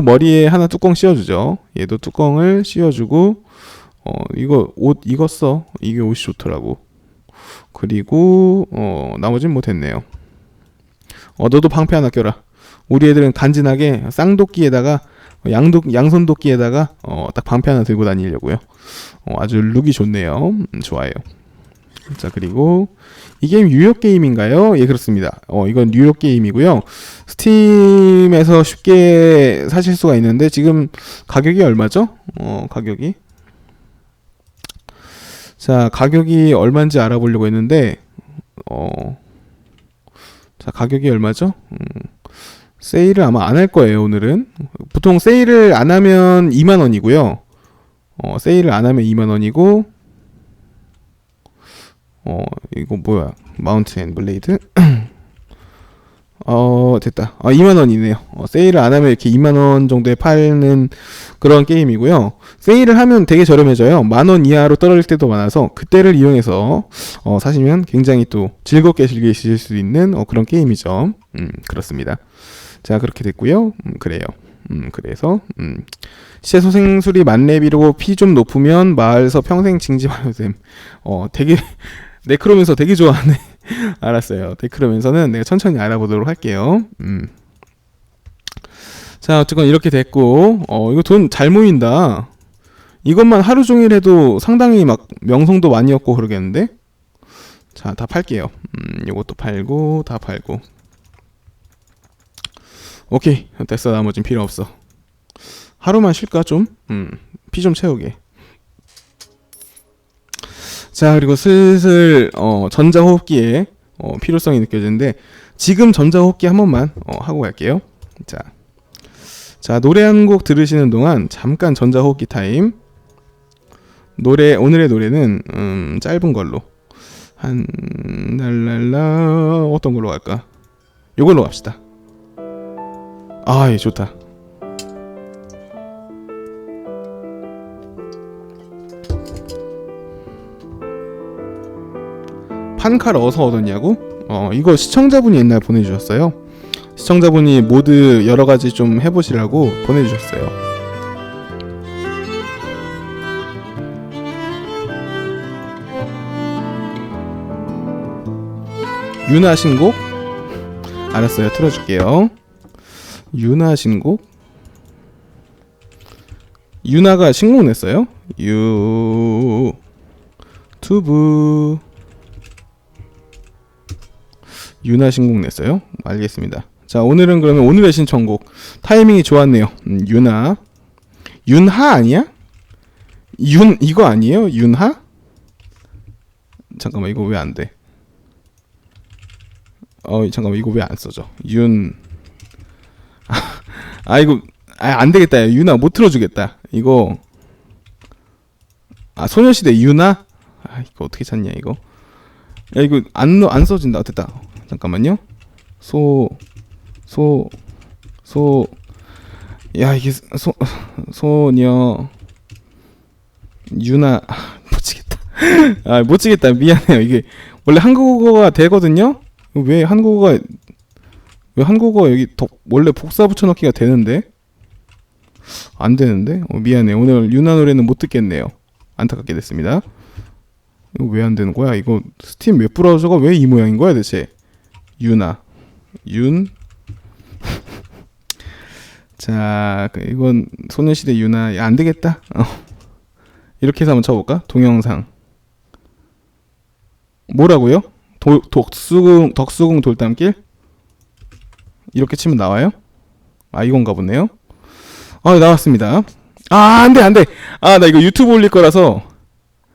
머리에 하나 뚜껑 씌워주죠. 얘도 뚜껑을 씌워주고 어 이거 옷써 이게 옷이 좋더라고. 그리고 어 나머진 뭐 됐네요. 어 너도 방패 하나 껴라. 우리 애들은 간지나게 쌍도끼에다가 양도 양손 도끼에다가 어 딱 방패 하나 들고 다니려고요. 어, 아주 룩이 좋네요. 음, 좋아요. 자 그리고 이 게임 유료 게임인가요? 예 그렇습니다. 어 이건 유료 게임이고요. 스팀에서 쉽게 사실 수가 있는데 지금 가격이 얼마죠? 어 가격이 자 가격이 얼마인지 알아보려고 했는데 어자 가격이 얼마죠? 음, 세일을 아마 안 할 거예요 오늘은 보통 세일을 안 하면 2만 원이고요. 어 세일을 안 하면 2만 원이고 어 이거 뭐야? 마운트 앤 블레이드 어 됐다. 아 2만 원이네요. 어, 세일을 안 하면 이렇게 2만 원 정도에 파는 그런 게임이고요. 세일을 하면 되게 저렴해져요. 만원 이하로 떨어질 때도 많아서 그때를 이용해서 어, 사시면 굉장히 또 즐겁게 즐기실 수 있는 어, 그런 게임이죠. 음 그렇습니다. 자 그렇게 됐고요. 음, 그래요. 음 그래서 음 시체 소생술이 만렙이고 피 좀 높으면 마을에서 평생 징집하려 됨. 어 되게 네크로면서 되게 좋아하네. 알았어요. 네크로면서는 내가 천천히 알아보도록 할게요. 음. 자, 어쨌건 이렇게 됐고, 어, 이거 돈 잘 모인다. 이것만 하루 종일 해도 상당히 막 명성도 많이 얻고 그러겠는데? 자, 다 팔게요. 음, 요것도 팔고, 다 팔고. 오케이. 됐어. 나머진 필요 없어. 하루만 쉴까, 좀? 음, 피 좀 채우게. 자 그리고 슬슬 어, 전자호흡기에 어, 필요성이 느껴지는데 지금 전자호흡기 한 번만 어, 하고 갈게요. 자, 자 노래 한 곡 들으시는 동안 잠깐 전자호흡기 타임. 노래 오늘의 노래는 음, 짧은 걸로 한 날랄라 어떤 걸로 갈까? 요걸로 갑시다. 아, 예, 좋다. 판칼 어디서 얻었냐고? 어 이거 시청자분이 옛날 보내주셨어요. 시청자분이 모드 여러 가지 좀 해보시라고 보내주셨어요. 유나 신곡? 알았어요. 틀어줄게요. 유나 신곡? 유나가 신곡 냈어요? 유튜브 유나 신곡 냈어요? 알겠습니다. 자 오늘은 그러면 오늘의 신청곡 타이밍이 좋았네요. 음, 유나 윤하 아니야? 윤 이거 아니에요? 윤하? 잠깐만 이거 왜 안 돼? 어 잠깐만 이거 왜 안 써져? 윤 아, 이거 아, 안 되겠다. 유나 못 틀어주겠다. 이거 아 소녀시대 유나? 아 이거 어떻게 찾냐 이거? 야 이거 안 안 써진다. 됐다. 잠깐만요. 소, 소, 소, 야, 이게 소, 소녀, 유나, 아, 못 치겠다. 아, 못 치겠다. 미안해요. 이게 원래 한국어가 되거든요? 왜 한국어가, 왜 한국어 여기 덕, 원래 복사 붙여넣기가 되는데? 안 되는데? 어, 미안해. 오늘 유나 노래는 못 듣겠네요. 안타깝게 됐습니다. 이거 왜 안 되는 거야? 이거 스팀 웹 브라우저가 왜 이 모양인 거야 대체? 유나 윤. 자, 그 이건 소녀시대 유나 야, 안 되겠다. 어. 이렇게 해서 한번 쳐볼까? 동영상. 뭐라고요? 도, 독수궁 덕수궁 돌담길? 이렇게 치면 나와요? 아 이건가 보네요. 아 나왔습니다. 아 안돼 안돼. 아 나 이거 유튜브 올릴 거라서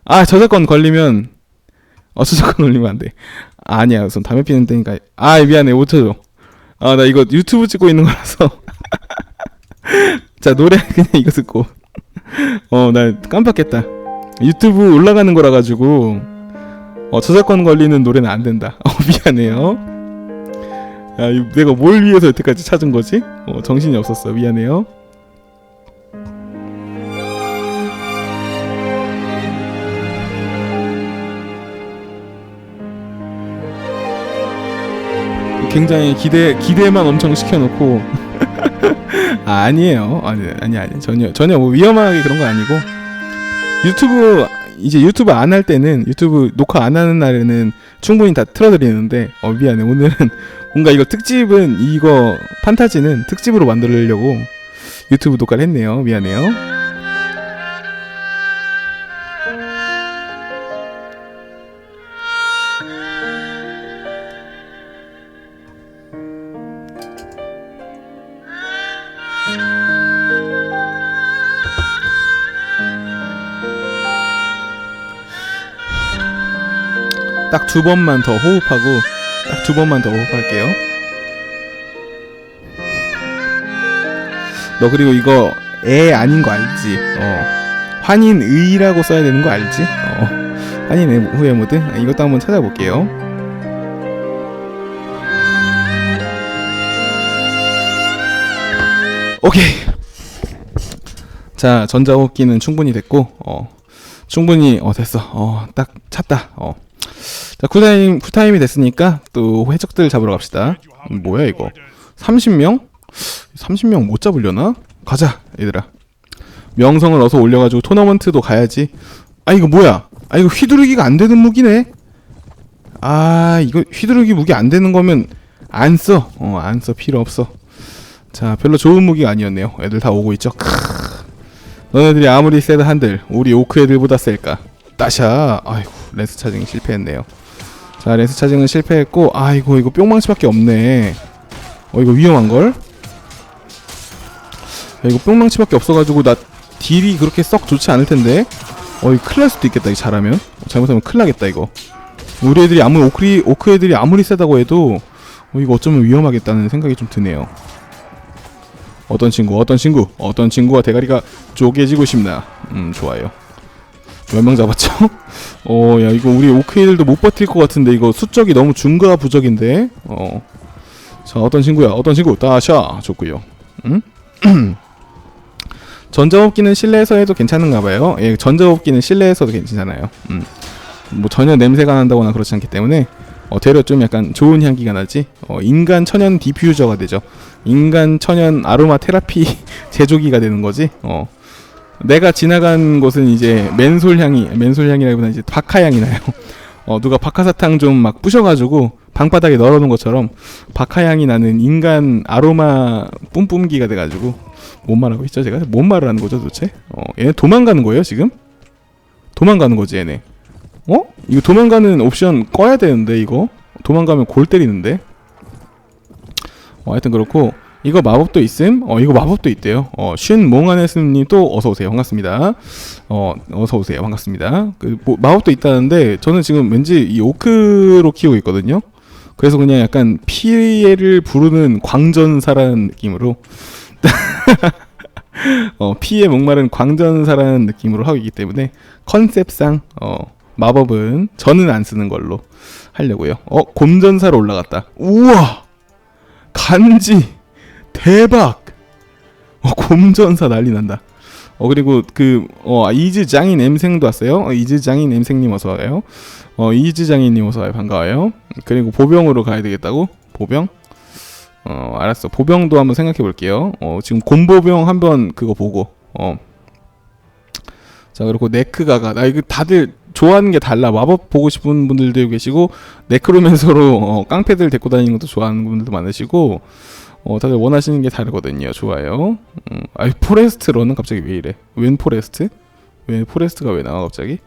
아 저작권 걸리면 어 저작권 올리면 안 돼. 아, 아니야 우선 담배 피는 때니까 아 미안해 못 쳐줘. 아 나 이거 유튜브 찍고 있는 거라서 자 노래 그냥 이거 듣고 어 나 깜빡했다. 유튜브 올라가는 거라 가지고 어 저작권 걸리는 노래는 안 된다. 어 미안해요. 야, 이- 내가 뭘 위해서 여태까지 찾은 거지? 어, 정신이 없었어. 미안해요. 굉장히 기대 기대만 엄청 시켜놓고. 아, 아니에요. 아니 아니 아니. 전혀 전혀 뭐 위험하게 그런 건 아니고. 유튜브 이제 유튜브 안 할 때는 유튜브 녹화 안 하는 날에는 충분히 다 틀어드리는데 어 미안해. 오늘은 뭔가 이거 특집은 이거 판타지는 특집으로 만들려고 유튜브 녹화를 했네요. 미안해요 두 번만 더 호흡하고 딱 두 번만 더 호흡할게요. 너 그리고 이거 애 아닌 거 알지? 어. 환인의라고 써야 되는 거 알지? 어. 환인 후회 모드 아, 이것도 한번 찾아볼게요. 오케이. 자 전자호흡기는 충분히 됐고 어 충분히 어 됐어 어 딱 찼다 어. 자 쿨타임 쿨타임이 됐으니까 또 해적들 잡으러 갑시다. 음, 뭐야 이거? 30명? 30명 못 잡으려나? 가자 얘들아. 명성을 어서 올려가지고 토너먼트도 가야지. 아 이거 뭐야? 아 이거 휘두르기가 안 되는 무기네. 아 이거 휘두르기 무기 안 되는 거면 안 써. 어 안 써 필요 없어. 자 별로 좋은 무기가 아니었네요. 애들 다 오고 있죠. 크으. 너네들이 아무리 세다 한들 우리 오크 애들보다 셀까? 따샤. 아이고 렌스 차징 실패했네요. 자 렌스 차징은 실패했고 아이고 이거 뿅망치밖에 없네. 어 이거 위험한 걸? 야, 이거 뿅망치밖에 없어가지고 나 딜이 그렇게 썩 좋지 않을 텐데. 어 이거 큰일 날 수도 있겠다. 이거 잘하면 어, 잘못하면 큰일 나겠다 이거. 우리 애들이 아무리 오크리 오크 애들이 아무리 세다고 해도 어, 이거 어쩌면 위험하겠다는 생각이 좀 드네요. 어떤 친구, 어떤 친구, 어떤 친구가 대가리가 쪼개지고 싶나? 음 좋아요. 몇 명 잡았죠? 어, 야 이거 우리 오크이들도 못 버틸 것 같은데 이거 수적이 너무 중과 부적인데. 어. 자 어떤 친구야? 어떤 친구? 따샤 좋고요. 음? 전자호흡기는 실내에서 해도 괜찮은가 봐요. 예, 전자호흡기는 실내에서도 괜찮아요. 음. 뭐 전혀 냄새가 난다거나 그렇지 않기 때문에 어, 되려 좀 약간 좋은 향기가 나지. 어, 인간 천연 디퓨저가 되죠. 인간 천연 아로마 테라피 제조기가 되는 거지. 어. 내가 지나간 곳은 이제 맨솔 향이 맨솔 향이라기보다 이제 박하 향이 나요. 어, 누가 박하사탕 좀 막 부셔가지고 방바닥에 널어놓은 것처럼 박하 향이 나는 인간 아로마 뿜뿜기가 돼가지고 뭔 말하고 있죠 제가? 뭔 말을 하는 거죠 도대체? 어, 얘네 도망가는 거예요 지금? 도망가는 거지 얘네. 어? 이거 도망가는 옵션 꺼야 되는데 이거 도망가면 골 때리는데. 어, 하여튼 그렇고 이거 마법도 있음. 어 이거 마법도 있대요. 어 쉰 몽하네스님 또 어서 오세요. 반갑습니다. 어 어서 오세요. 반갑습니다. 그 뭐, 마법도 있다는데 저는 지금 왠지 이 오크로 키우고 있거든요. 그래서 그냥 약간 피해를 부르는 광전사라는 느낌으로 어 피에 목마른 광전사라는 느낌으로 하고 있기 때문에 컨셉상 어 마법은 저는 안 쓰는 걸로 하려고요. 어 곰전사로 올라갔다. 우와 간지 대박! 어, 곰전사 난리 난다. 어 그리고 그 어 이즈 장인 엠생도 왔어요. 어, 이즈 장인 엠생님 어서 와요. 어 이즈 장인님 어서 와요. 반가워요. 그리고 보병으로 가야 되겠다고? 보병? 어 알았어. 보병도 한번 생각해 볼게요. 어 지금 곰보병 한번 그거 보고 어. 자 그리고 네크가가 나 이거 다들 좋아하는 게 달라. 마법 보고 싶은 분들도 계시고 네크로맨서로 어, 깡패들 데리고 다니는 것도 좋아하는 분들도 많으시고 어, 다들 원하시는 게 다르거든요. 좋아요. 음, 아이 포레스트로는 갑자기 왜 이래? 웬 포레스트? 왜 포레스트가 왜 나와 갑자기?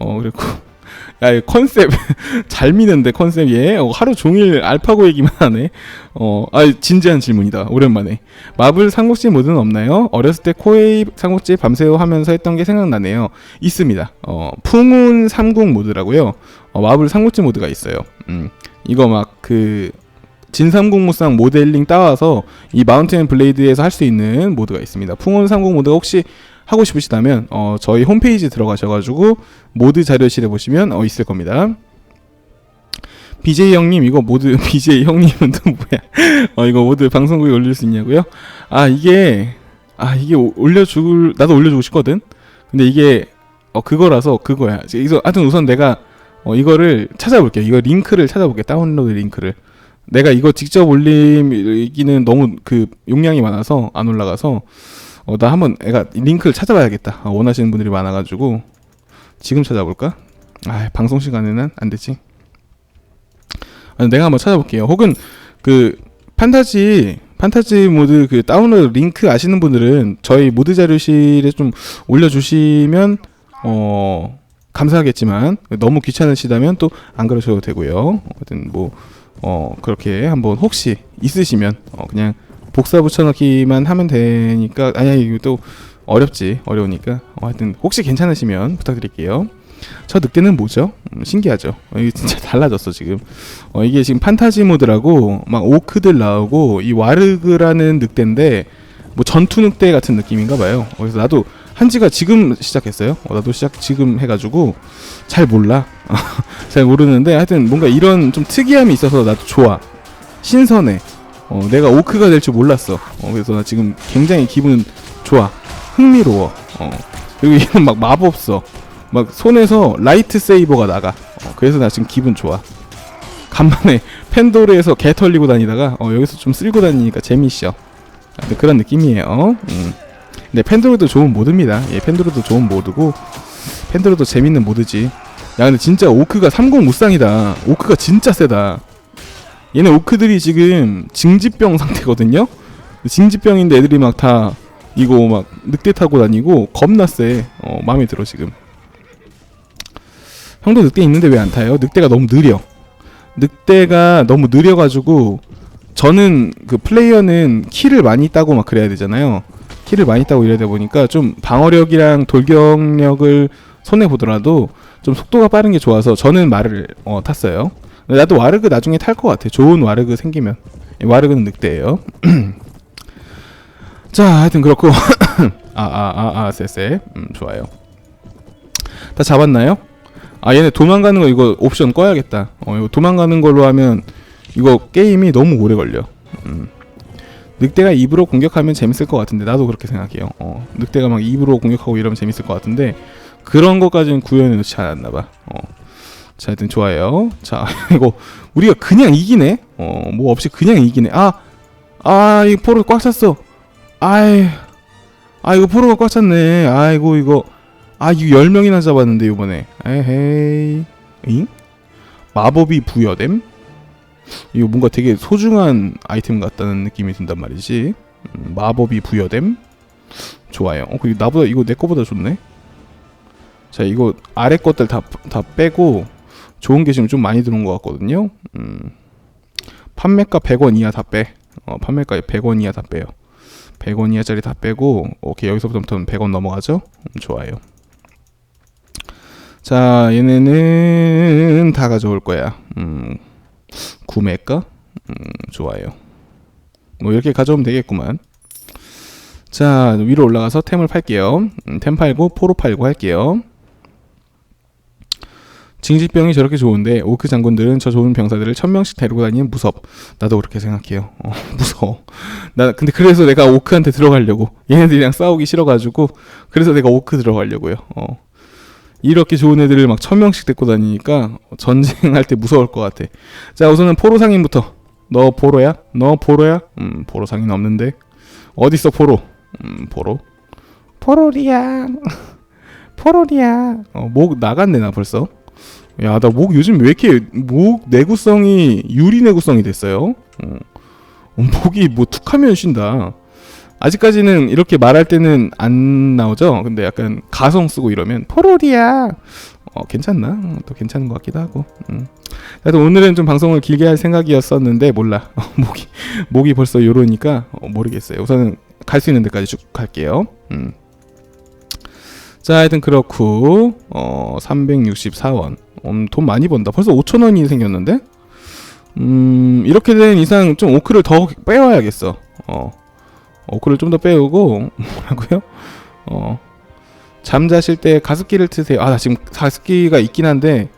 어 그리고 야, 이 컨셉 잘 미는데 컨셉 얘 어, 하루 종일 알파고 얘기만 하네. 어, 아 진지한 질문이다. 오랜만에 마블 삼국지 모드는 없나요? 어렸을 때 코에이 삼국지 밤새워 하면서 했던 게 생각나네요. 있습니다. 어, 풍운 삼국 모드라고요. 어, 마블 삼국지 모드가 있어요. 음, 이거 막그 진삼국무쌍 모델링 따와서 이 마운틴 블레이드에서 할 수 있는 모드가 있습니다. 풍운 삼국 모드가 혹시 하고 싶으시다면 어, 저희 홈페이지 들어가셔가지고 모드 자료실에 보시면 어, 있을 겁니다. BJ 형님 이거 모드 BJ 형님은 또 뭐야? 어 이거 모드 방송국에 올릴 수 있냐고요? 아 이게 아 이게 오- 올려줄 나도 올려주고 싶거든. 근데 이게 어 그거라서 그거야. 그래서 하여튼 우선 내가 어 이거를 찾아볼게요. 이거 링크를 찾아볼게요. 다운로드 링크를. 내가 이거 직접 올리기는 너무 그 용량이 많아서 안 올라가서 어, 나 한번 애가 링크를 찾아봐야겠다. 아, 원하시는 분들이 많아가지고 지금 찾아볼까? 아 방송 시간에는 안 되지. 아, 내가 한번 찾아볼게요. 혹은 그 판타지 판타지 모드 그 다운로드 링크 아시는 분들은 저희 모드 자료실에 좀 올려주시면 어 감사하겠지만 너무 귀찮으시다면 또 안 그러셔도 되고요. 아무튼 뭐 어 그렇게 한번 혹시 있으시면 어 그냥 복사 붙여넣기만 하면 되니까 아니 아니, 이거 또 어렵지 어려우니까 어, 하여튼 혹시 괜찮으시면 부탁드릴게요. 저 늑대는 뭐죠? 음, 신기하죠. 어, 이게 진짜 달라졌어 지금. 어, 이게 지금 판타지 모드라고 막 오크들 나오고 이 와르그라는 늑대인데 뭐 전투 늑대 같은 느낌인가 봐요. 어, 그래서 나도 한지가 지금 시작했어요. 어, 나도 시작 지금 해가지고 잘 몰라. 잘 모르는데 하여튼 뭔가 이런 좀 특이함이 있어서 나도 좋아. 신선해. 어, 내가 오크가 될 줄 몰랐어. 어, 그래서 나 지금 굉장히 기분 좋아. 흥미로워. 어, 그리고 이건 막 마법 써. 막 손에서 라이트 세이버가 나가. 어, 그래서 나 지금 기분 좋아. 간만에 팬도르에서 개 털리고 다니다가 어, 여기서 좀 쓸고 다니니까 재미있어. 그런 느낌이에요. 음. 근데 팬도르도 좋은 모드입니다. 예, 팬도르도 좋은 모드고 팬도르도 재밌는 모드지. 야 근데 진짜 오크가 30 무쌍이다. 오크가 진짜 세다. 얘네 오크들이 지금 징지병 상태거든요. 징지병인데 애들이 막 다 이거 막 늑대 타고 다니고 겁나 세. 어 마음에 들어 지금. 형도 늑대 있는데 왜 안 타요? 늑대가 너무 느려. 늑대가 너무 느려가지고 저는 그 플레이어는 키를 많이 따고 막 그래야 되잖아요. 키를 많이 따고 이래다 보니까 좀 방어력이랑 돌격력을 손해 보더라도 좀 속도가 빠른 게 좋아서 저는 말을 어, 탔어요. 나도 와르그 나중에 탈 것 같아. 좋은 와르그 생기면. 와르그는 늑대예요. 자, 하여튼 그렇고 아아 아 아 쎄쎄. 음, 좋아요. 다 잡았나요? 아 얘네 도망가는 거 이거 옵션 꺼야겠다. 어 이거 도망가는 걸로 하면 이거 게임이 너무 오래 걸려. 음. 늑대가 입으로 공격하면 재밌을 것 같은데 나도 그렇게 생각해요. 어, 늑대가 막 입으로 공격하고 이러면 재밌을 것 같은데 그런 것까지는 구현해 놓지 않았나 봐. 어. 자, 하여튼 좋아요. 자, 이거 우리가 그냥 이기네. 어, 뭐 없이 그냥 이기네. 아, 아, 이 포로 꽉 찼어. 아이, 아 이거 포로가 꽉 찼네. 아이고 이거, 아 이거 열 명이나 잡았는데 이번에. 에헤이, 잉? 마법이 부여됨? 이거 뭔가 되게 소중한 아이템 같다는 느낌이 든단 말이지. 음, 마법이 부여됨. 좋아요. 어, 그리고 나보다 이거 내 거보다 좋네. 자, 이거 아래 것들 다 다 빼고 좋은 게 지금 좀 많이 들어온 것 같거든요. 음, 판매가 100원 이하 다 빼. 어, 판매가 100원 이하 다 빼요. 100원 이하짜리 다 빼고 오케이 여기서부터는 100원 넘어가죠. 음, 좋아요. 자, 얘네는 다 가져올 거야. 음, 구매가? 음, 좋아요. 뭐 이렇게 가져오면 되겠구만. 자, 위로 올라가서 템을 팔게요. 음, 템 팔고 포로 팔고 할게요. 징지병이 저렇게 좋은데 오크 장군들은 저 좋은 병사들을 천 명씩 데리고 다니는 무섭. 나도 그렇게 생각해요. 어, 무서워. 나 근데 그래서 내가 오크한테 들어가려고 얘네들이랑 싸우기 싫어가지고 그래서 내가 오크 들어가려고요. 어. 이렇게 좋은 애들을 막 천 명씩 데리고 다니니까 전쟁할 때 무서울 것 같아. 자 우선은 포로 상인부터. 너 포로야? 너 포로야? 음 포로 상인 없는데. 어디 있어 포로? 음 포로. 포로리야. 포로리야. 어 목 나갔네 나 벌써. 야, 나 목 요즘 왜 이렇게 목 내구성이 유리 내구성이 됐어요? 어. 어, 목이 뭐 툭하면 쉰다. 아직까지는 이렇게 말할 때는 안 나오죠. 근데 약간 가성 쓰고 이러면 포로리야. 어, 괜찮나? 어, 또 괜찮은 것 같기도 하고. 음. 하여튼 오늘은 좀 방송을 길게 할 생각이었었는데 몰라. 어, 목이 목이 벌써 요러니까 어, 모르겠어요. 우선은 갈 수 있는 데까지 쭉 갈게요. 음. 자, 하여튼 그렇고 어 364원. 음, 돈 많이 번다. 벌써 5천 원이 생겼는데? 음, 이렇게 된 이상 좀 오크를 더 빼와야겠어. 어. 오크를 좀 더 빼오고 뭐라고요? 어. 잠자실 때 가습기를 트세요. 아, 나 지금 가습기가 있긴 한데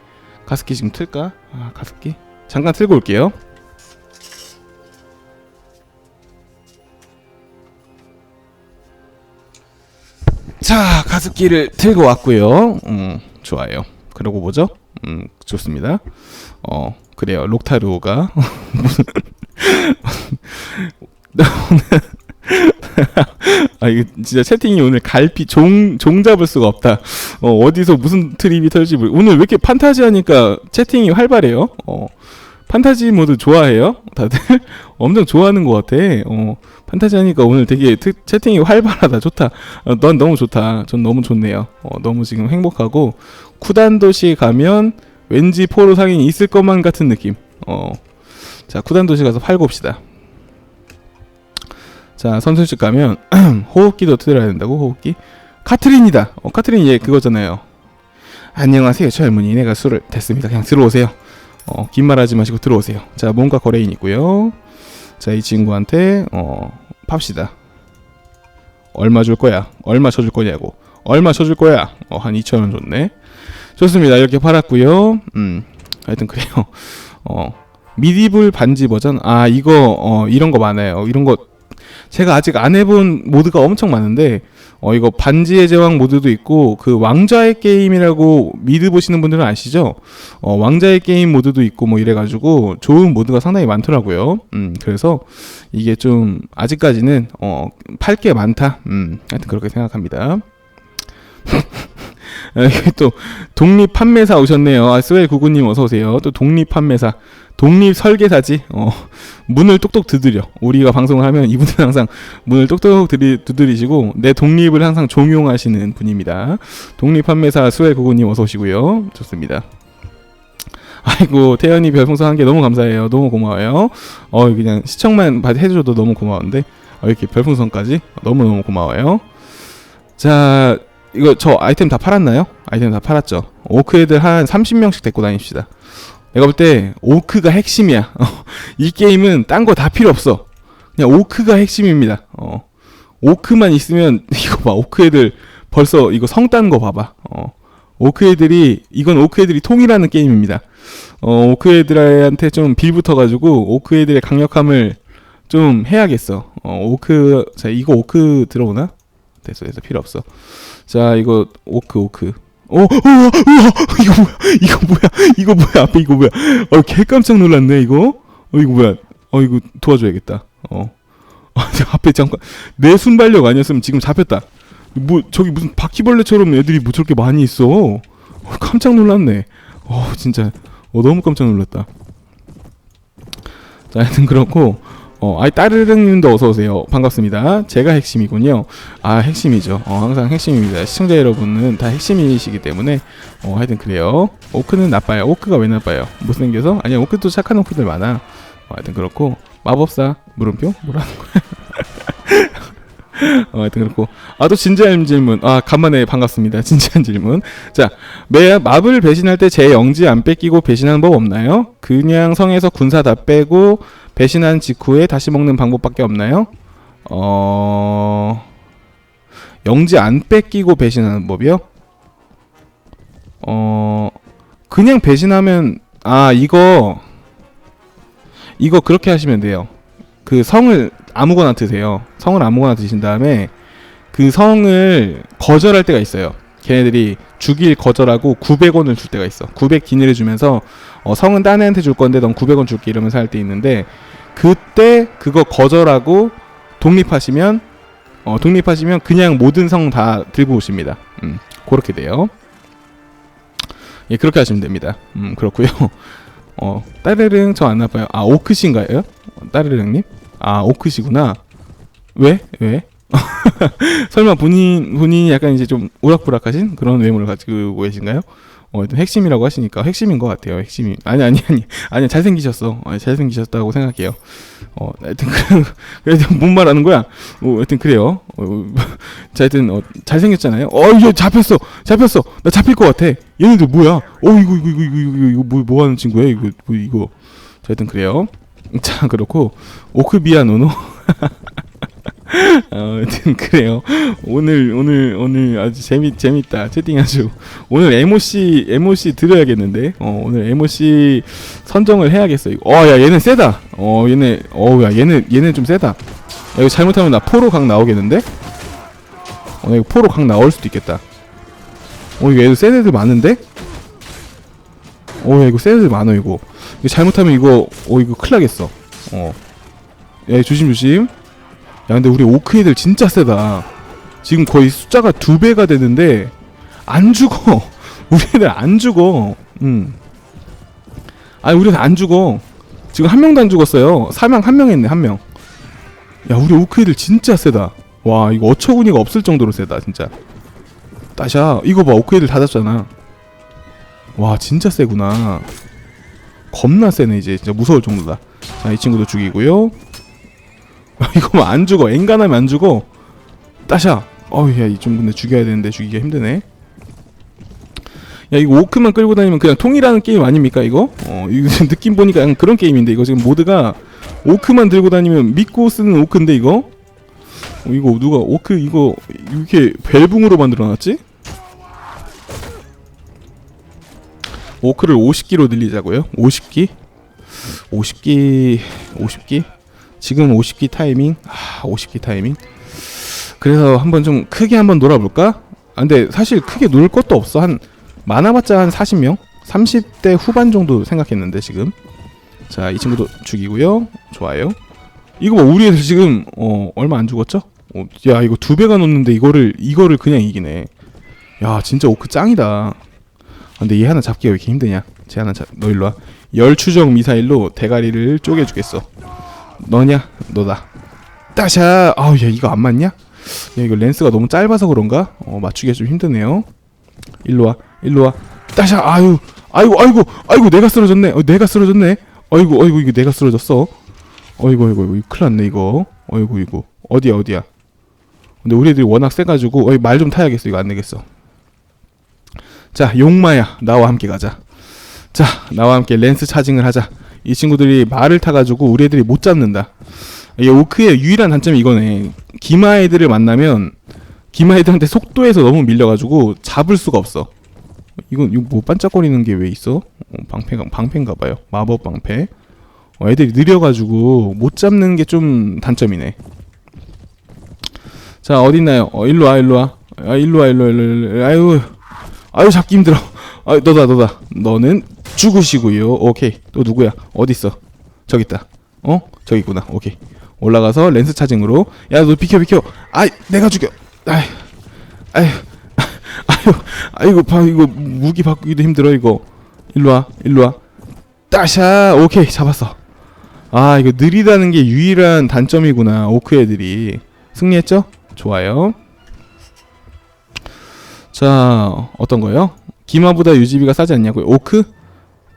가습기 지금 틀까? 아, 가습기. 잠깐 틀고 올게요. 자, 가습기를 틀고 왔고요. 음, 좋아요. 그러고 뭐죠? 음, 좋습니다. 어, 그래요. 록타루가 아 이거 진짜 채팅이 오늘 갈피 종, 종 잡을 수가 없다. 어 어디서 무슨 트립이 털지 모르. 오늘 왜 이렇게 판타지 하니까 채팅이 활발해요? 어 판타지 모드 좋아해요? 다들 엄청 좋아하는 것 같아. 어 판타지 하니까 오늘 되게 트, 채팅이 활발하다. 좋다. 어, 넌 너무 좋다. 전 너무 좋네요. 어 너무 지금 행복하고 쿠단 도시 가면 왠지 포로 상인이 있을 것만 같은 느낌. 어. 자, 쿠단 도시 가서 팔고 옵시다. 자, 선술집 가면 호흡기도 틀어야 된다고 호흡기. 카트린이다. 어, 카트린 얘 그거잖아요. 안녕하세요, 젊은이. 내가 술을 됐습니다. 그냥 들어오세요. 어, 긴 말하지 마시고 들어오세요. 자, 뭔가 거래인 있고요. 자, 이 친구한테 어, 팝시다. 얼마 줄 거야? 얼마 쳐줄 거냐고. 얼마 쳐줄 거야? 어, 한 2천 원 줬네. 좋습니다. 이렇게 팔았고요. 음, 하여튼 그래요. 어, 미디블 반지 버전. 아, 이거 어, 이런 거 많아요. 이런 거 제가 아직 안 해본 모드가 엄청 많은데 어, 이거 반지의 제왕 모드도 있고 그 왕좌의 게임이라고 미드 보시는 분들은 아시죠? 어, 왕좌의 게임 모드도 있고 뭐 이래가지고 좋은 모드가 상당히 많더라고요. 음, 그래서 이게 좀 아직까지는 어, 팔게 많다. 음, 하여튼 그렇게 생각합니다. 아, 여기 또 독립 판매사 오셨네요. 아, 스웰 구구님 어서 오세요. 또 독립 판매사, 독립 설계사지. 어, 문을 똑똑 두드려. 우리가 방송을 하면 이분은 항상 문을 똑똑 두드리, 두드리시고 내 독립을 항상 종용하시는 분입니다. 독립 판매사 스웰 구구님 어서 오시고요. 좋습니다. 아이고 태연이 별풍선 한 개 너무 감사해요. 너무 고마워요. 어 그냥 시청만 받- 해줘도 너무 고마운데 어, 이렇게 별풍선까지 너무 너무 고마워요. 자 이거 저 아이템 다 팔았나요? 아이템 다 팔았죠. 오크 애들 한 30명씩 데리고 다닙시다. 내가 볼 때 오크가 핵심이야. 어, 이 게임은 딴 거 다 필요 없어. 그냥 오크가 핵심입니다. 어, 오크만 있으면 이거 봐. 오크 애들 벌써 이거 성 딴 거 봐봐. 어, 오크 애들이 이건 오크 애들이 통일하는 게임입니다. 어, 오크 애들한테 좀 빌붙어가지고 오크 애들의 강력함을 좀 해야겠어. 어, 오크 자 이거 오크 들어오나? 됐어 됐어 필요 없어. 자 이거 오크 오크. 어, 어, 우와, 우와, 이거 뭐야? 이거 뭐야? 이거 뭐야? 앞에 이거 뭐야? 어, 개 깜짝 놀랐네 이거. 어, 이거 뭐야? 어, 이거 도와줘야겠다. 어, 아, 저 앞에 잠깐 내 순발력 아니었으면 지금 잡혔다. 뭐 저기 무슨 바퀴벌레처럼 애들이 뭐 저렇게 많이 있어. 어, 깜짝 놀랐네. 어, 진짜. 어, 너무 깜짝 놀랐다. 자, 하여튼 그렇고, 어, 아이, 따르릉님도 어서 오세요. 반갑습니다. 제가 핵심이군요. 아, 핵심이죠. 어, 항상 핵심입니다. 시청자 여러분은 다 핵심이시기 때문에, 어, 하여튼 그래요. 오크는 나빠요. 오크가 왜 나빠요? 못생겨서? 아니야, 오크도 착한 오크들 많아. 어, 하여튼 그렇고, 마법사, 물음표? 뭐라는 거야? 어, 하여튼 그렇고. 아, 또 진지한 질문. 아, 간만에 반갑습니다. 진지한 질문. 자, 매 맙을 배신할 때 제 영지 안 뺏기고 배신하는 법 없나요? 그냥 성에서 군사 다 빼고 배신한 직후에 다시 먹는 방법밖에 없나요? 어 영지 안 뺏기고 배신하는 법이요? 어 그냥 배신하면 아 이거 이거 그렇게 하시면 돼요. 그 성을 아무거나 드세요. 성을 아무거나 드신 다음에 그 성을 거절할 때가 있어요. 걔네들이 주길 거절하고 900원을 줄 때가 있어. 900 기니를 주면서 어, 성은 딴 애한테 줄 건데 넌 900원 줄게 이러면서 할 때 있는데 그때 그거 거절하고 독립하시면 어, 독립하시면 그냥 모든 성 다 들고 오십니다. 음, 그렇게 돼요. 예, 그렇게 하시면 됩니다. 음, 그렇고요. 어, 따르릉 저 안 나빠요. 아, 오크신가요? 따르릉님? 아, 오크시구나. 왜? 왜? 설마 본인 본인이 약간 이제 좀 오락부락하신 그런 외모를 가지고 계신가요? 어, 핵심이라고 하시니까 핵심인 것 같아요. 핵심이 아니 아니 아니 아니 잘생기셨어. 어, 잘생기셨다고 생각해요. 어, 하여튼 그, 그래도 뭔 말하는 거야? 어, 하여튼 그래요. 어, 자, 하여튼 어, 잘생겼잖아요. 어, 이거 잡혔어, 잡혔어. 나 잡힐 것 같아. 얘네들 뭐야? 어, 이거 이거 이거 이거, 이거 뭐, 뭐 하는 친구야? 이거 뭐, 이거. 자, 하여튼 그래요. 자, 그렇고 오크비아 노노. 어, 그래요. 오늘 오늘 오늘 아주 재미 재밌다. 채팅 아주 오늘 MOC MOC 들어야겠는데. 어, 오늘 MOC 선정을 해야겠어. 이거. 어, 야 얘는 세다. 어, 얘네 어, 야 얘네 얘네 좀 세다. 야, 이거 잘못하면 나 포로 강 나오겠는데? 어, 나 이거 포로 강 나올 수도 있겠다. 어, 이거 애들 센 애들 많은데? 어, 야, 이거 센 애들 많어 이거. 이거 잘못하면 이거 어 이거 큰일 나겠어. 어. 야, 조심 조심. 야 근데 우리 오크 애들 진짜 세다. 지금 거의 숫자가 두 배가 되는데 안 죽어. 우리 애들 안 죽어. 음. 아니 우리 애들 안 죽어. 지금 한 명도 안 죽었어요. 사명 한명 했네 한명야 우리 오크 애들 진짜 세다. 와 이거 어처구니가 없을 정도로 세다 진짜. 따샤 이거 봐. 오크 애들 다 잡잖아. 와 진짜 세구나 겁나 세네 이제. 진짜 무서울 정도다. 자 이 친구도 죽이고요. 이거 뭐안 죽어. 엔간하면 안 죽어. 따샤. 어우 야좀 근데 죽여야 되는데 죽이기가 힘드네. 야 이거 오크만 끌고 다니면 그냥 통일하는 게임 아닙니까 이거? 어 이거 느낌 보니까 약간 그런 게임인데 이거 지금 모드가 오크만 들고 다니면 믿고 쓰는 오크인데 이거? 어, 이거 누가 오크 이거 이렇게 벨붕으로 만들어놨지? 오크를 50기로 늘리자고요? 50기? 50기 50기? 지금 50기 타이밍? 아 50기 타이밍? 그래서 한번 좀 크게 한번 놀아볼까? 아 근데 사실 크게 놀 것도 없어 한 많아봤자 한 40명? 30대 후반 정도 생각했는데 지금 자 이 친구도 죽이고요 좋아요 이거 뭐 우리 애들 지금 어 얼마 안 죽었죠? 어, 야 이거 두 배가 넘는데 이거를 이거를 그냥 이기네 야 진짜 오크 짱이다 아, 근데 얘 하나 잡기가 왜 이렇게 힘드냐? 쟤 하나 잡, 너 일로 와. 열 추적 미사일로 대가리를 쪼개주겠어. 너냐? 너다. 따샤! 아우 야 이거 안 맞냐? 야 이거 렌스가 너무 짧아서 그런가? 어 맞추기가 좀 힘드네요. 일로 와 일로 와. 따샤! 아유 아이고 아이고 아이고 내가 쓰러졌네. 어, 내가 쓰러졌네. 아이고 아이고 이거 내가 쓰러졌어. 어이구 어이구 어이구 큰일 났네 이거. 어이구 이거. 어디야 어디야? 근데 우리 애들이 워낙 세가지고 어이 말 좀 타야겠어. 이거 안 되겠어 자 용마야 나와 함께 가자 자 나와 함께 렌스 차징을 하자 이 친구들이 말을 타가지고 우리 애들이 못 잡는다 이 오크의 유일한 단점이 이거네 기마 애들을 만나면 기마 애들한테 속도에서 너무 밀려가지고 잡을 수가 없어 이건 이거 뭐 반짝거리는 게 왜 있어? 어, 방패 방패인가 봐요 마법 방패 어, 애들이 느려가지고 못 잡는 게 좀 단점이네. 자 어디 있나요? 어 일로 와 일로 와. 아 일로 와 일로 와, 일로 와. 아유 아유 잡기 힘들어. 아 너다 너다. 너는 죽으시고요. 오케이 또 누구야? 어디 있어? 저기 있다. 어 저기 있구나. 오케이 올라가서 렌스 차징으로. 야 너 비켜 비켜. 아 내가 죽여. 아이 아이 아유 아이고 봐 이거 무기 바꾸기도 힘들어 이거. 일로 와 일로 와. 따샤 오케이 잡았어. 아 이거 느리다는 게 유일한 단점이구나 오크 애들이 승리했죠? 좋아요 자 어떤 거요? 기마보다 유지비가 싸지 않냐고요? 오크?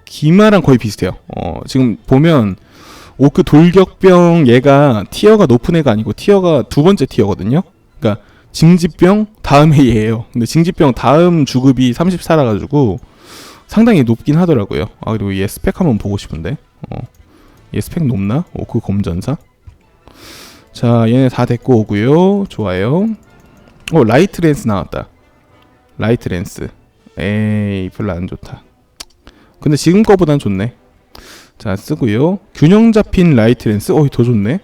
기마랑 거의 비슷해요 어 지금 보면 오크 돌격병 얘가 티어가 높은 애가 아니고 티어가 두 번째 티어거든요 그러니까 징집병 다음에 얘예요 근데 징집병 다음 주급이 34라 가지고 상당히 높긴 하더라고요 아 그리고 얘 스펙 한번 보고 싶은데 어. 얘 스펙 높나? 오크 검전사? 자 얘네 다 데리고 오고요 좋아요 어 라이트 렌스 나왔다 라이트 렌스 에이 별로 안 좋다 근데 지금 거보단 좋네 자 쓰고요 균형 잡힌 라이트 렌스 어더 좋네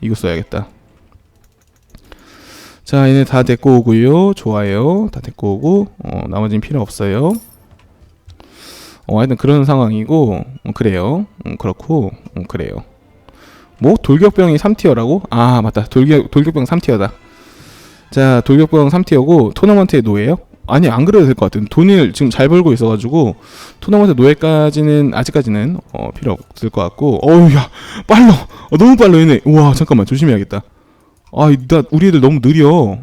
이거 써야겠다 자 얘네 다 데리고 오고요 좋아요 다 데리고 오고 어 나머지는 필요 없어요 어, 하여튼 그런 상황이고 어, 그래요. 음, 그렇고 음, 그래요. 뭐 돌격병이 3티어라고? 아 맞다. 돌격 돌격병 3티어다. 자 돌격병 3티어고 토너먼트의 노예요? 아니 안 그래도 될 것 같은. 돈을 지금 잘 벌고 있어가지고 토너먼트 노예까지는 아직까지는 어, 필요 없을 것 같고. 어우 야 빨라. 어, 너무 빨라 얘네. 우와 잠깐만 조심해야겠다. 아나 우리 애들 너무 느려.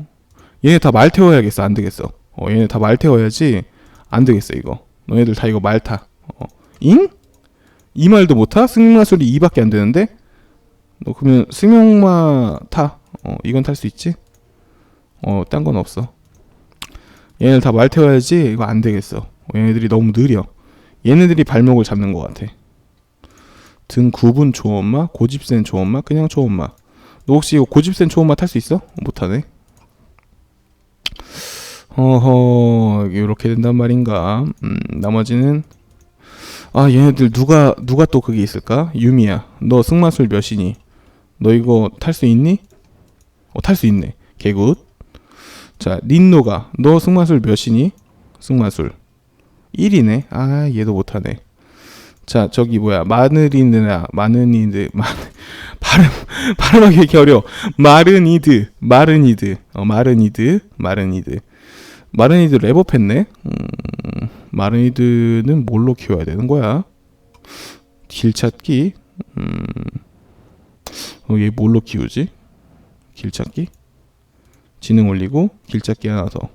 얘네 다 말 태워야겠어. 안 되겠어. 어 얘네 다 말 태워야지 안 되겠어 이거. 너희들 다 이거 말 타. 어. 잉? 이 말도 못 타? 승용마 소리 2밖에 안 되는데? 너 그러면 승용마 타. 어, 이건 탈 수 있지? 어, 딴 건 없어. 얘네들 다 말 태워야지. 이거 안 되겠어. 어, 얘네들이 너무 느려. 얘네들이 발목을 잡는 것 같아. 등 구분 조엄마? 고집센 조엄마? 그냥 조엄마. 너 혹시 이거 고집센 조엄마 탈 수 있어? 못하네. 어허 이렇게 된단 말인가 음, 나머지는 아 얘네들 누가 누가 또 그게 있을까 유미야 너 승마술 몇이니 너 이거 탈 수 있니 어 탈 수 있네 개굿 자 린노가 너 승마술 몇이니 승마술 1이네 아 얘도 못하네. 자 저기 뭐야. 마느리느나 마느니드 마 발음 발음하기 어려워. 마르니드 마르니드. 어 마르니드 마르니드. 마르니드 랩업했네? 음, 마르니드는 뭘로 키워야 되는 거야? 길 찾기? 음, 어, 얘 뭘로 키우지? 길 찾기 지능 올리고 길 찾기 하나 더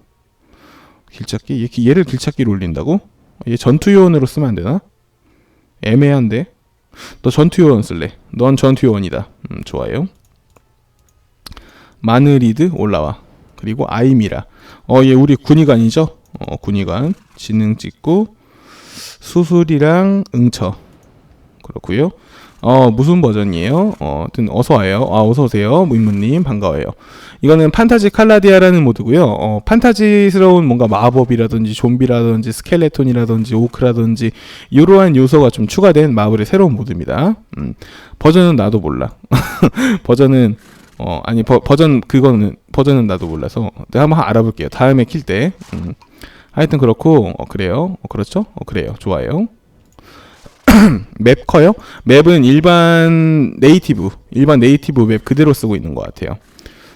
길찾기? 얘, 얘를 길찾기로 올린다고? 얘 전투 요원으로 쓰면 안 되나? 애매한데? 너 전투 요원 쓸래. 넌 전투 요원이다. 음 좋아요. 마느리드 올라와. 그리고 아이미라. 어얘 우리 군의관이죠? 어 군의관. 지능 찍고 수술이랑 응처. 그렇고요. 어 무슨 버전이에요? 어 어서 와요. 아 어서 오세요. 무인무님 반가워요 이거는 판타지 칼라디아라는 모드고요. 어, 판타지스러운 뭔가 마법이라든지 좀비라든지 스켈레톤이라든지 오크라든지 이러한 요소가 좀 추가된 마블의 새로운 모드입니다. 음, 버전은 나도 몰라. 버전은 어 아니 버, 버전 그거는 버전은 나도 몰라서 내가 한번 알아볼게요. 다음에 킬 때. 음, 하여튼 그렇고 어, 그래요. 어, 그렇죠? 어, 그래요. 좋아요. 맵 커요? 맵은 일반 네이티브 일반 네이티브 맵 그대로 쓰고 있는 것 같아요.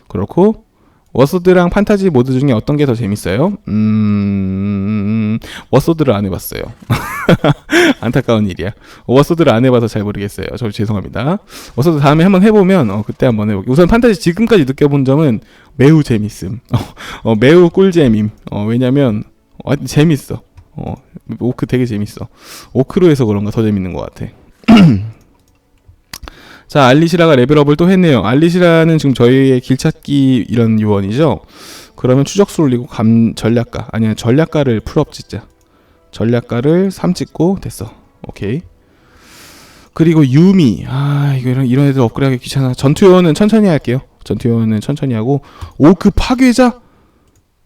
그렇고 워소드랑 판타지 모드 중에 어떤 게 더 재밌어요? 음, 워소드를 안 해봤어요. 안타까운 일이야. 워소드를 안 해봐서 잘 모르겠어요. 저 죄송합니다. 워소드 다음에 한번 해보면 어, 그때 한번 해볼게요. 우선 판타지 지금까지 느껴본 점은 매우 재밌음. 어, 어, 매우 꿀잼임. 어, 왜냐면 어, 재밌어. 어, 오크 되게 재밌어. 오크로 해서 그런가 더 재밌는 것 같아. 자, 알리시라가 레벨업을 또 했네요. 알리시라는 지금 저희의 길찾기 이런 요원이죠. 그러면 추적수 올리고 감 전략가 아니야 전략가를 풀업 짓자. 전략가를 3 찍고 됐어. 오케이. 그리고 유미 아 이거 이런 이런 애들 업그레이드하기 귀찮아. 전투 요원은 천천히 할게요. 전투 요원은 천천히 하고 오크 파괴자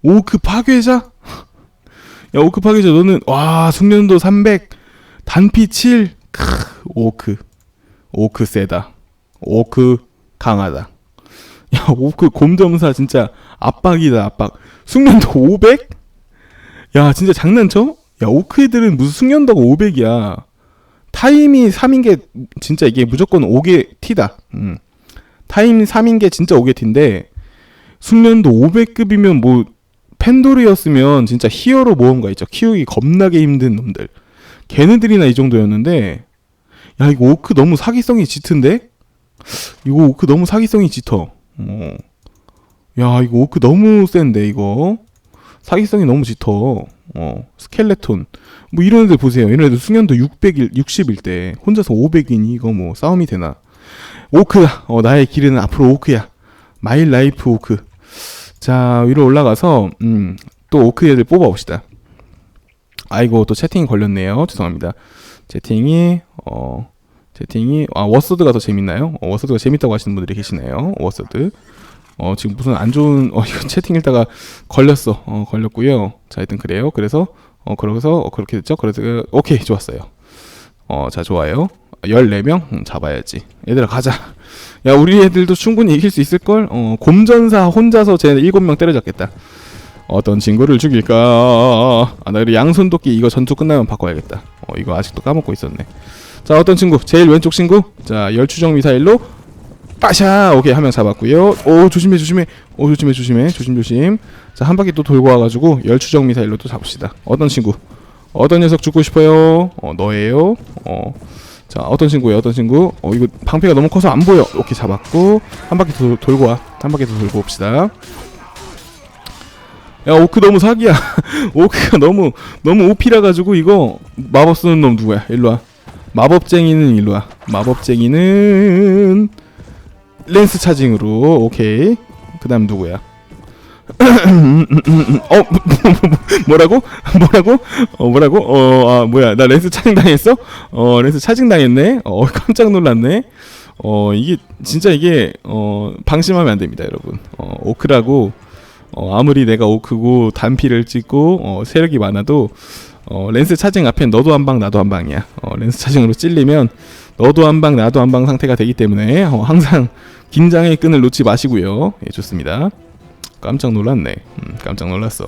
오크 파괴자 야 오크 파괴자 너는 와 숙련도 300 단피 7 크, 오크 오크 세다. 오크 강하다. 야, 오크 곰점사 진짜 압박이다, 압박. 숙련도 500? 야, 진짜 장난쳐? 야, 오크 애들은 무슨 숙련도가 500이야. 타임이 3인 게 진짜 이게 무조건 5개 티다. 음. 타임 3인 게 진짜 5개 티인데 숙련도 500급이면 뭐 펜도르였으면 진짜 히어로 모험가 있죠. 키우기 겁나게 힘든 놈들. 걔네들이나 이 정도였는데 야 이거 오크 너무 사기성이 짙은데? 이거 오크 너무 사기성이 짙어. 어. 야 이거 오크 너무 센데 이거 사기성이 너무 짙어. 어 스켈레톤 뭐 이런 애들 보세요. 이런 애들 숙련도 600일 60일 때 혼자서 500이니 이거 뭐 싸움이 되나? 오크야. 어 나의 길은 앞으로 오크야. 마일 라이프 오크. 자 위로 올라가서 음, 또 오크 애들 뽑아봅시다. 아이고 또 채팅이 걸렸네요. 죄송합니다. 채팅이 어 채팅이 아 워서드가 더 재밌나요? 어, 워서드가 재밌다고 하시는 분들이 계시네요. 워서드. 어 지금 무슨 안 좋은 어 이거 채팅 읽다가 걸렸어. 어 걸렸고요. 자 하여튼 그래요. 그래서 어 그래서 어, 그렇게 됐죠. 그래서 오케이 좋았어요. 어 자 좋아요. 14명 음, 잡아야지. 얘들아 가자. 야 우리 애들도 충분히 이길 수 있을 걸. 어 곰전사 혼자서 쟤 7명 때려잡겠다. 어떤 친구를 죽일까? 아, 나 양손 도끼 이거 전투 끝나면 바꿔야겠다. 어, 이거 아직도 까먹고 있었네. 자, 어떤 친구? 제일 왼쪽 친구. 자, 열추정 미사일로 빠샤. 오케이, 한 명 잡았고요. 오, 조심해, 조심해. 오, 조심해, 조심해. 조심, 조심. 자, 한 바퀴 또 돌고 와가지고 열추정 미사일로 또 잡읍시다. 어떤 친구? 어떤 녀석 죽고 싶어요? 어, 너예요. 어. 자, 어떤 친구예요? 어떤 친구? 어, 이거 방패가 너무 커서 안 보여. 오케이, 잡았고. 한 바퀴 더 돌고 와. 한 바퀴 더 돌고 옵시다. 야 오크 너무 사기야 오크가 너무 너무 오피라 가지고 이거 마법 쓰는 놈 누구야 일로 와 마법쟁이는 일로 와. 마법쟁이는 렌스 차징으로. 오케이. 그 다음 누구야? 어 뭐라고? 뭐라고? 어 뭐라고? 어 아 뭐야. 나 렌스 차징 당했어? 어 렌스 차징 당했네? 어 깜짝 놀랐네. 어 이게 진짜 이게 어 방심하면 안 됩니다 여러분. 어 오크라고 어, 아무리 내가 오크고 단피를 찍고 어, 세력이 많아도 어, 렌스 차징 앞엔 너도 한 방 나도 한 방이야. 어, 렌스 차징으로 찔리면 너도 한 방 나도 한 방 상태가 되기 때문에 어, 항상 긴장의 끈을 놓지 마시고요. 예, 좋습니다. 깜짝 놀랐네. 음, 깜짝 놀랐어.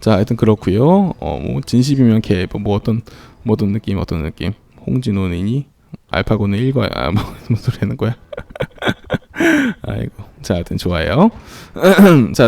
자, 하여튼 그렇고요. 어, 뭐 진심이면 개, 뭐, 뭐 어떤 뭐 어떤 느낌 어떤 느낌 홍진호는이 알파고는 1과 아뭐 무슨 소리 하는 거야 아이고 자 하여튼 좋아요 자